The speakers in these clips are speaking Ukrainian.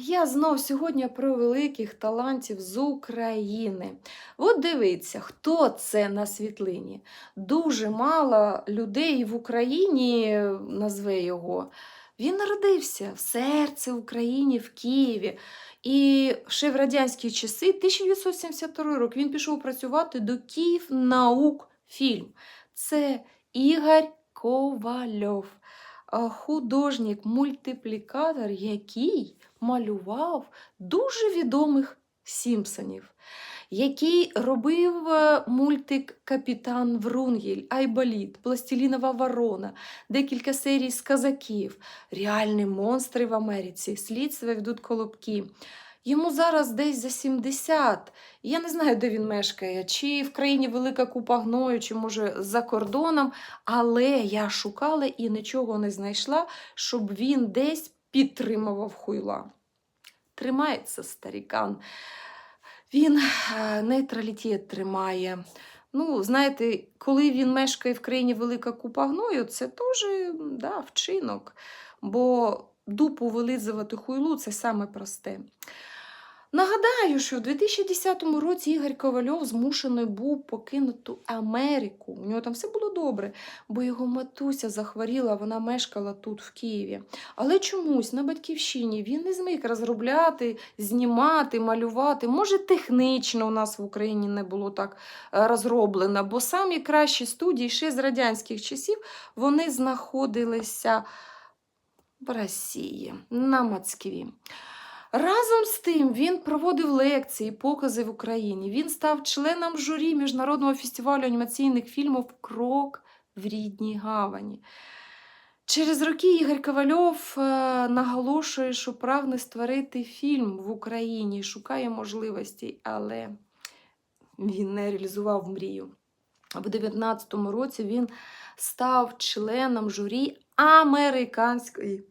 я знов сьогодні про великих талантів з України. От дивіться, хто це на світлині. Дуже мало людей в Україні назве його. Він народився в серці України, в Києві. І ще в радянські часи, 1972 рік, він пішов працювати до Київ наук фільм. Це Ігор Ковальов, а, художник, мультиплікатор, який малював дуже відомих Сімпсонів, який робив е, мультик Капітан Врунгель, Айболіт, Пластилінова ворона, декілька серій з казаків, реальні монстри в Америці, слідства ведуть колобки. Йому зараз десь за 70. Я не знаю, де він мешкає, чи в країні велика купа гною, чи може за кордоном. Але я шукала і нічого не знайшла, щоб він десь підтримував хуйла. Тримається старікан. Він е, нейтралітет тримає. Ну, знаєте, коли він мешкає в країні велика купа гною, це теж да, вчинок. Бо дупу вилизувати хуйлу це саме просте. Нагадаю, що в 2010 році Ігор Ковальов змушений був покинути Америку. У нього там все було добре, бо його матуся захворіла, вона мешкала тут, в Києві. Але чомусь на батьківщині він не зміг розробляти, знімати, малювати. Може, технічно у нас в Україні не було так е, розроблено, бо самі кращі студії ще з радянських часів вони знаходилися в Росії, на Москві. Разом з тим він проводив лекції, покази в Україні. Він став членом журі Міжнародного фестивалю анімаційних фільмів Крок в рідній гавані. Через роки Ігор Ковальов е, наголошує, що прагне створити фільм в Україні, шукає можливості, але він не реалізував мрію. А в 2019 році він став членом журі Американської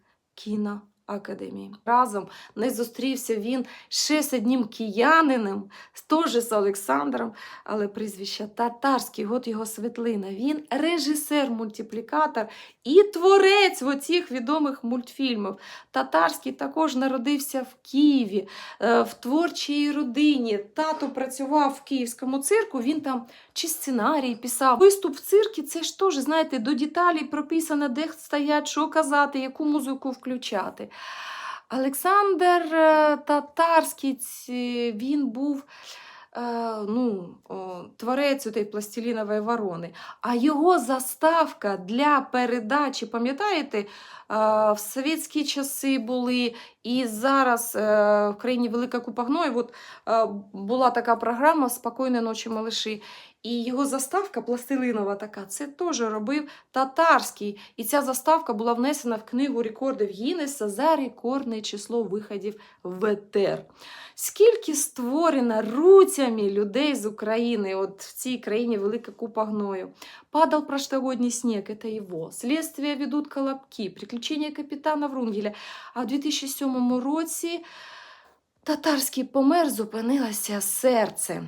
кіноакадемії. Разом не зустрівся він ще з одним киянином, теж з Олександром, але прізвище татарський, от його світлина. Він режисер-мультиплікатор і творець оцих відомих мультфільмів. Татарський також народився в Києві, е, в творчій родині. Тато працював в київському цирку, він там чи сценарій писав. Виступ в циркі це ж теж, знаєте, до деталей прописано, де стоять, що казати, яку музику включати. Олександр е, Татарський, він був е, ну, творець цієї пластилінової ворони. А його заставка для передачі, пам'ятаєте, е, в совєтські часи були, і зараз в країні Велика Купа Гною, от, була така програма Спокійної ночі, малиші. І його заставка пластилинова така, це теж робив татарський. І ця заставка була внесена в книгу рекордів Гіннеса за рекордне число виходів в етер. Скільки створено руцями людей з України, от в цій країні велика купа гною. Падал прошлогодний снег, это его. Следствие ведут колобки, приключения капітана Врунгеля. А в 2007 році татарський помер, зупинилося серце.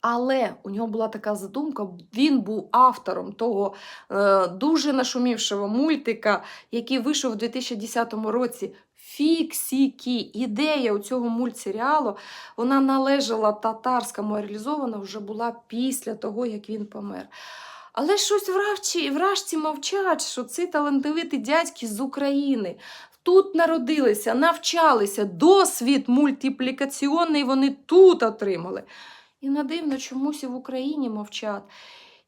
Але у нього була така задумка, він був автором того е, дуже нашумівшого мультика, який вийшов у 2010 році. Фіксіки. Ідея у цього мультсеріалу вона належала татарському, реалізована вже була після того, як він помер. Але щось вражці, вражці мовчать, що ці талантовиті дядьки з України тут народилися, навчалися, досвід мультиплікаційний вони тут отримали. І надивно чомусь і в Україні мовчать.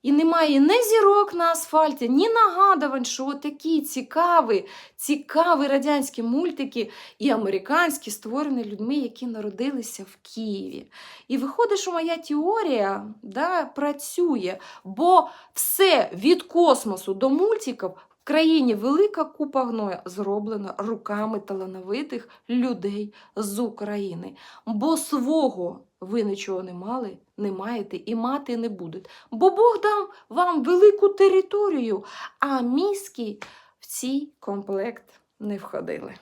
І немає ні зірок на асфальті, ні нагадувань, що такі цікаві, цікаві радянські мультики і американські створені людьми, які народилися в Києві. І виходить, що моя теорія да, працює, бо все від космосу до мультиків в країні велика купа гною зроблена руками талановитих людей з України. Бо свого ви нічого не мали, не маєте і мати не будете. Бо Бог дав вам велику територію, а мізки в цій комплект не входили.